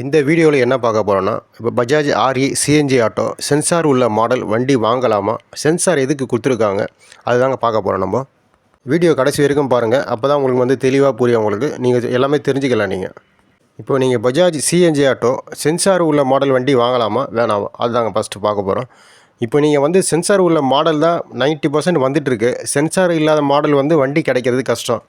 இந்த வீடியோவில் என்ன பார்க்க போகிறோன்னா இப்போ Bajaj RE CNG auto sensor உள்ள மாடல் வண்டி வாங்கலாமா? சென்சார் எதுக்கு கொடுத்துருக்காங்க? அதுதாங்க பார்க்க போகிறோம் நம்ம. வீடியோ கடைசி வரைக்கும் பாருங்கள் அப்போ தான் உங்களுக்கு வந்து தெளிவாக புரியும் உங்களுக்கு. நீங்கள் எல்லாமே தெரிஞ்சுக்கலாம் நீங்கள் இப்போ நீங்கள் பஜாஜ் சிஎன்ஜி ஆட்டோ சென்சார் உள்ள மாடல் வண்டி வாங்கலாமா? வேணாமா. அதுதாங்க ஃபஸ்ட்டு பார்க்க போகிறோம் இப்போ நீங்கள் வந்து சென்சார் உள்ள மாடல் தான் 90% பர்சன்ட் வந்துட்டுருக்கு. சென்சார் இல்லாத மாடல் வந்து வண்டி கிடைக்கிறது கஷ்டம்.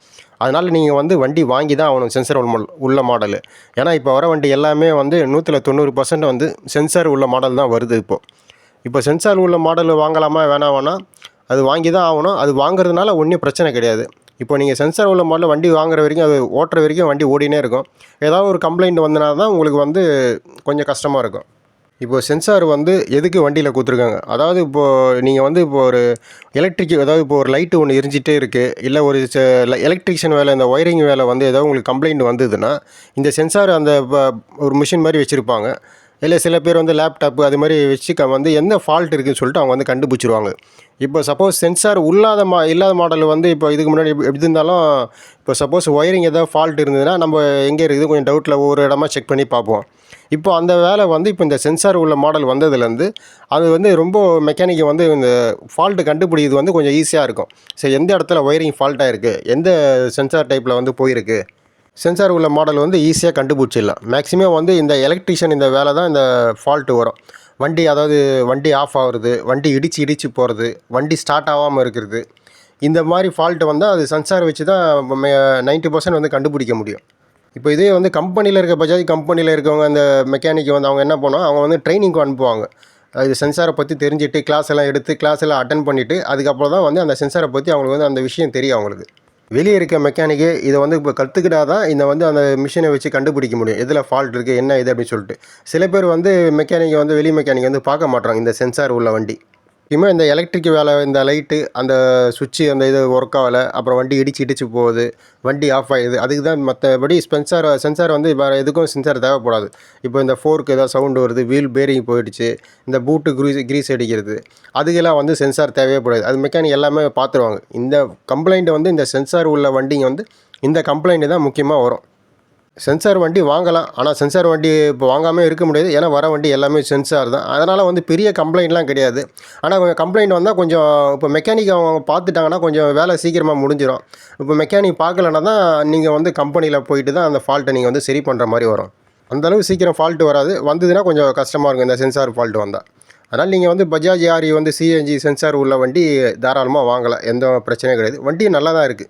அதனால் நீங்கள் வந்து வண்டி வாங்கி தான் ஆகணும் சென்சார் உள்ள மாடல் உள்ள மாடல் ஏன்னா இப்போ வர வண்டி எல்லாமே வந்து நூற்றில் தொண்ணூறு பர்சன்ட் வந்து சென்சார் உள்ள மாடல் தான் வருது இப்போது இப்போ சென்சார் உள்ள மாடல் வாங்கலாமா வேணாமானா அது வாங்கி தான் ஆகணும். அது வாங்குறதுனால ஒன்றும் பிரச்சனை கிடையாது. இப்போ நீங்கள் சென்சார் உள்ள மாடல் வண்டி வாங்குற வரைக்கும் அது ஓட்டுற வரைக்கும் வண்டி ஓடினே இருக்கும். ஏதாவது ஒரு கம்ப்ளைண்ட் வந்தனா தான் உங்களுக்கு வந்து கொஞ்சம் கஷ்டமாக இருக்கும். இப்போது சென்சார் வந்து எதுக்கு வண்டியில் கொடுத்துருக்காங்க? அதாவது இப்போது நீங்கள் வந்து இப்போ ஒரு எலக்ட்ரிக் அதாவது இப்போ ஒரு லைட்டு ஒன்று எரிஞ்சிட்டே இருக்குது இல்லை ஒரு எலக்ட்ரிஷியன் வேலை இந்த ஒயரிங் வேலை வந்து ஏதாவது உங்களுக்கு கம்ப்ளைண்ட் வந்ததுன்னா இந்த சென்சார் அந்த இப்போ ஒரு மிஷின் மாதிரி வச்சுருப்பாங்க. இல்லை சில பேர் வந்து லேப்டாப்பு அது மாதிரி வச்சு க- வந்து எந்த ஃபால்ட் இருக்குதுன்னு சொல்லிட்டு அவங்க வந்து கண்டுபிடிச்சிருவாங்க. இப்போ சப்போஸ் சென்சார் இல்லாத மா இல்லாத மாடல் வந்து இப்போ இதுக்கு முன்னாடி எப்படி இருந்தாலும் இப்போ சப்போஸ் ஒயரிங் ஏதாவது ஃபால்ட் இருந்ததுன்னா நம்ம எங்கே இருக்குது கொஞ்சம் டவுட்டில் ஒவ்வொரு இடமா செக் பண்ணி பார்ப்போம். இப்போ அந்த வேலை வந்து இப்போ இந்த சென்சார் உள்ள மாடல் வந்ததுலேருந்து அது வந்து ரொம்ப மெக்கானிக்கை வந்து இந்த ஃபால்ட்டு கண்டுபிடிக்கிறது வந்து கொஞ்சம் ஈஸியாக இருக்கும். சரி எந்த இடத்துல ஒயரிங் ஃபால்ட்டாக இருக்குது எந்த சென்சார் டைப்பில் வந்து போயிருக்கு? சென்சார் உள்ள மாடல் வந்து ஈஸியாக கண்டுபிடிச்சிடலாம். மேக்ஸிமம் வந்து இந்த எலக்ட்ரிஷியன் இந்த வேலை தான் இந்த ஃபால்ட்டு வரும். வண்டி அதாவது வண்டி ஆஃப் ஆகுறது வண்டி இடித்து இடித்து போகிறது வண்டி ஸ்டார்ட் ஆகாமல் இருக்கிறது இந்த மாதிரி ஃபால்ட்டு வந்தால் அது சென்சார் வச்சு தான் நைன்ட்டி பர்சன்ட் வந்து கண்டுபிடிக்க முடியும். இப்போ இதே வந்து கம்பெனியில் இருக்க பஜாஜ் கம்பெனியில் இருக்கவங்க அந்த மெக்கானிக் வந்து அவங்க என்ன பண்ணுவாங்க அவங்க வந்து ட்ரைனிங்க்கு அனுப்புவாங்க. இது சென்சாரை பற்றி தெரிஞ்சுட்டு கிளாஸ் எல்லாம் எடுத்து கிளாஸ் எல்லாம் அட்டன் பண்ணிவிட்டு அதுக்கப்புறம் தான் வந்து அந்த சென்சாரை பற்றி அவங்களுக்கு வந்து அந்த விஷயம் தெரியும் அவங்களுக்கு. வெளியே இருக்க மெக்கானிக்கு இதை வந்து இப்போ கற்றுக்கிட்டா தான் இந்த வந்து அந்த மிஷினை வச்சு கண்டுபிடிக்க முடியும். எதில் ஃபால்ட் இருக்குது என்ன இது அப்படின்னு சொல்லிட்டு. சில பேர் வந்து மெக்கானிக்கை வந்து வெளி மெக்கானிக் வந்து பார்க்க மாட்டுறாங்க இந்த சென்சார் உள்ள வண்டி. முக்கியமாக இந்த எலக்ட்ரிக் வேலை இந்த லைட்டு அந்த சுவிட்சு அந்த இது ஒர்க் ஆகலை. அப்புறம் வண்டி இடிச்சு இடிச்சு போகுது. வண்டி ஆஃப் ஆகிடுது அதுக்கு தான் மற்றபடி சென்சார் சென்சார் வந்து வேறு எதுக்கும் சென்சார் தேவைப்படாது. இப்போ இந்த ஃபோர்க்கு ஏதாவது சவுண்டு வருது வீல் பேரிங் போயிடுச்சு இந்த பூட்டு க்ரீஸ் க்ரீஸ் அடிக்கிறது அதுக்கெல்லாம் வந்து சென்சார் தேவைப்படாது அது மெக்கானிக் எல்லாமே பார்த்துருவாங்க. இந்த கம்ப்ளைண்ட்டை வந்து இந்த சென்சார் உள்ள வண்டிங்க வந்து இந்த கம்ப்ளைண்ட்டு தான் முக்கியமாக வரும். சென்சார் வண்டி வாங்கலாம். ஆனால் சென்சார் வண்டி இப்போ வாங்காமல் இருக்க முடியாது. ஏன்னா வர வண்டி எல்லாமே சென்சார் தான். அதனால் வந்து பெரிய கம்ப்ளைண்ட்லாம் கிடையாது. ஆனால் கொஞ்சம் கம்ப்ளைண்ட் வந்தால் கொஞ்சம் இப்போ மெக்கானிக் அவங்க பார்த்துட்டாங்கன்னா கொஞ்சம் வேலை சீக்கிரமாக முடிஞ்சிடும் இப்போ மெக்கானிக் பார்க்கலன்னா தான் நீங்கள் வந்து கம்பெனியில் போயிட்டு தான் அந்த ஃபால்ட்டை நீங்கள் வந்து சரி பண்ணுற மாதிரி வரும். அந்தளவு சீக்கிரம் ஃபால்ட்டு வராது. வந்ததுன்னா கொஞ்சம் கஷ்டமாக இருக்கும். இந்த சென்சார் ஃபால்ட் வந்தால் அதனால் நீங்கள் வந்து பஜாஜ் ஆரி வந்து சிஎன்ஜி சென்சார் உள்ள வண்டி தாராளமாக வாங்கலாம். எந்த பிரச்சனையும் கிடையாது. வண்டி நல்லா தான் இருக்குது